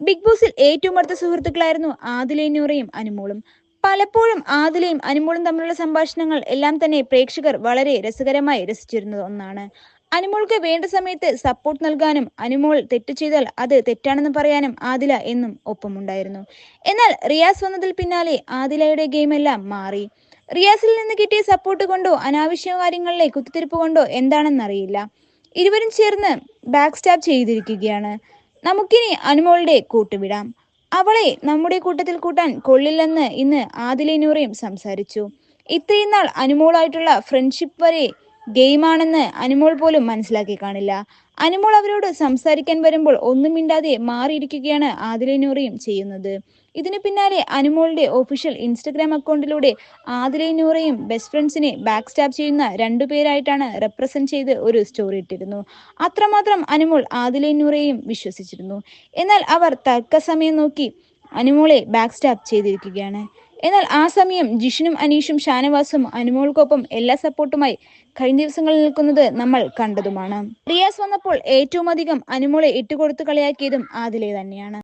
Big ബോസിൽ ഏറ്റവും അടുത്ത സുഹൃത്തുക്കളായിരുന്നു ആദിലയും നൂറയും അനുമോളും. പലപ്പോഴും ആദിലയും അനുമോളും തമ്മിലുള്ള സംഭാഷണങ്ങൾ എല്ലാം തന്നെ പ്രേക്ഷകർ വളരെ രസകരമായി രസിച്ചിരുന്ന ഒന്നാണ്. അനുമോൾക്ക് വേണ്ട സമയത്ത് സപ്പോർട്ട് നൽകാനും അനുമോൾ തെറ്റ് ചെയ്താൽ അത് തെറ്റാണെന്ന് പറയാനും ആദില എന്നും ഒപ്പമുണ്ടായിരുന്നു. എന്നാൽ റിയാസ് വന്നതിൽ പിന്നാലെ ആദിലയുടെ ഗെയിമെല്ലാം മാറി. റിയാസിൽ നിന്ന് കിട്ടിയ സപ്പോർട്ട് കൊണ്ടോ അനാവശ്യ കാര്യങ്ങളിലെ കുത്തിത്തിരിപ്പ് കൊണ്ടോ എന്താണെന്നറിയില്ല. ഇരുവരും ചേർന്ന് ബാക്ക് സ്റ്റാബ് ചെയ്തിരിക്കുകയാണ്. നമുക്കിനി അനുമോളുടെ കൂട്ടുവിടാം അവളെ നമ്മുടെ കൂട്ടത്തിൽ കൂട്ടാൻ കൊള്ളില്ലെന്ന് ഇന്ന് ആദിലെ നൂറയും സംസാരിച്ചു. ഇത്രയും നാൾ അനുമോളായിട്ടുള്ള ഫ്രണ്ട്ഷിപ്പ് വരെ ഗെയിമാണെന്ന് അനുമോൾ പോലും മനസ്സിലാക്കി കാണില്ല. അനുമോൾ അവരോട് സംസാരിക്കാൻ വരുമ്പോൾ ഒന്നും മിണ്ടാതെ മാറിയിരിക്കുകയാണ് ആദിലനൂറയും ചെയ്യുന്നത്. ഇതിന് പിന്നാലെ അനുമോളുടെ ഒഫീഷ്യൽ ഇൻസ്റ്റഗ്രാം അക്കൗണ്ടിലൂടെ ആദിലനൂറയും ബെസ്റ്റ് ഫ്രണ്ട്സിനെ ബാക്ക് സ്റ്റാബ് ചെയ്യുന്ന രണ്ടുപേരായിട്ടാണ് റെപ്രസെന്റ് ചെയ്ത് ഒരു സ്റ്റോറി ഇട്ടിരുന്നു. അത്രമാത്രം അനുമോൾ ആദിലനൂറയും വിശ്വസിച്ചിരുന്നു. എന്നാൽ അവർ തക്ക സമയം നോക്കി അനുമോളെ ബാക്ക് സ്റ്റാബ് ചെയ്തിരിക്കുകയാണ്. എന്നാൽ ആ സമയം ജിഷിനും അനീഷും ഷാനവാസും അനുമോൾക്കൊപ്പം എല്ലാ സപ്പോർട്ടുമായി കഴിഞ്ഞ ദിവസങ്ങളിൽ നിൽക്കുന്നത് നമ്മൾ കണ്ടതുമാണ്. റിയാസ് വന്നപ്പോൾ ഏറ്റവും അധികം അനുമോളെ ഇട്ടുകൊടുത്ത് കളിയാക്കിയതും ആദിലെ തന്നെയാണ്.